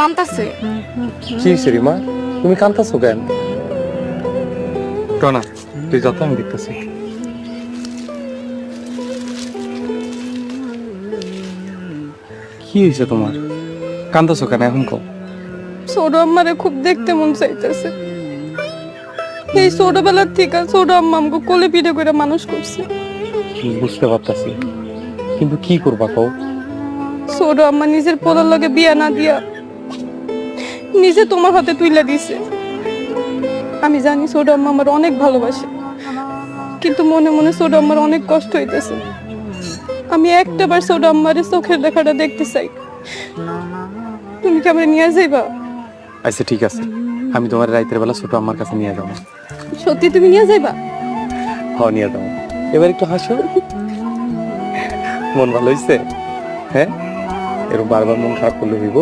কান্তাছে কি হয়েছে রিমা তুমি কান্তাছো কেন? টনা তুই যত আমি দেখতেছি। কি হয়েছে তোমার? কান্দাছো কেন এখন কও। ছোট আম্মারে খুব দেখতে মন চাইতেছে। এই ছোটবেলার থেকে ছোট আম্মা আমাকে কোলে পিঠে করে মানুষ করছে। বুঝতে পারতাছি। কিন্তু কি করবা কও? ছোট আম্মা নিজের পোলার লগে বিয়া না দিয়া নিজে তোমার হাতে তুইলা দিছে আমি জানি ছোট আম্মা আমার অনেক ভালোবাসে কিন্তু মনে মনে ছোট আম্মার অনেক কষ্ট হইতেছে। আমি একটাবার ছোট আম্মারে চোখের দেখাটা দেখতে চাই। তুমি কি আমরা নিয়ে যাইবা? আচ্ছা ঠিক আছে। আমি তোমার রাইতের বেলা ছোট আমার কাছে নিয়ে যাব। সত্যি তুমি নিয়ে যাইবা? হ নিয়ে যাব। এবার একটু হাসো। মন ভালো হয়েছে হ্যাঁ? এরকম বারবার মন খারাপ করলে হইব?